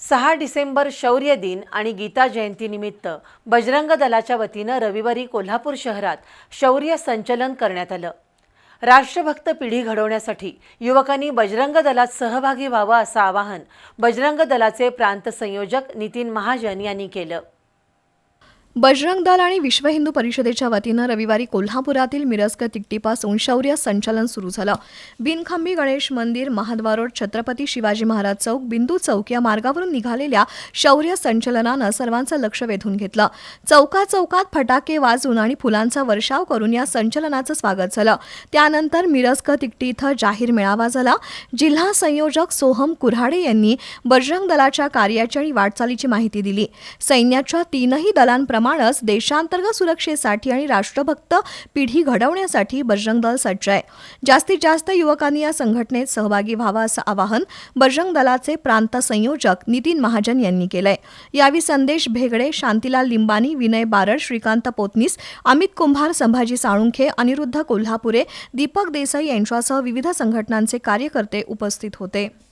सहा डिसेंबर शौर्य दिन आणि गीता जयंतीनिमित्त बजरंग दलाच्या वतीनं रविवारी कोल्हापूर शहरात शौर्य संचलन करण्यात आलं. राष्ट्रभक्त पिढी घडवण्यासाठी युवकांनी बजरंग दलात सहभागी व्हावं असं आवाहन बजरंग दलाचे प्रांत संयोजक नितीन महाजन यांनी केलं. बजरंग दल आणि विश्व हिंदू परिषदेच्या वतीनं रविवारी कोल्हापुरातील मिरजक तिकटीपासून शौर्य संचलन सुरू झालं. बिनखांबी गणेश मंदिर महाद्वार रोड छत्रपती शिवाजी महाराज चौक बिंदू चौक या मार्गावरून निघालेल्या शौर्य संचलनानं सर्वांचं लक्ष वेधून घेतलं. चौकाचौकात चौकात फटाके वाजवून आणि फुलांचा वर्षाव करून या संचलनाचं स्वागत झालं. त्यानंतर मिरजक तिकटी इथं जाहीर मेळावा झाला. जिल्हा संयोजक सोहम कुऱ्हाडे यांनी बजरंग दलाच्या कार्याची आणि वाटचालीची माहिती दिली. सैन्याच्या तीनही दलांप्रमाणेच देशांतर्गत सुरक्षेसाठी आणि राष्ट्रभक्त पिढी घडवण्यासाठी बजरंग दल सज्ज आहे. जास्तीत जास्त युवकांनी या संघटनेत सहभागी व्हावा असं आवाहन बजरंग दलाचे प्रांत संयोजक नितीन महाजन यांनी केलंय. यावेळी संदेश भेगडे शांतीलाल लिंबानी विनय बारड श्रीकांत पोतनीस अमित कुंभार संभाजी साळुंखे अनिरुद्ध कोल्हापुरे दीपक देसाई यांच्यासह विविध संघटनांचे कार्यकर्ते उपस्थित होते.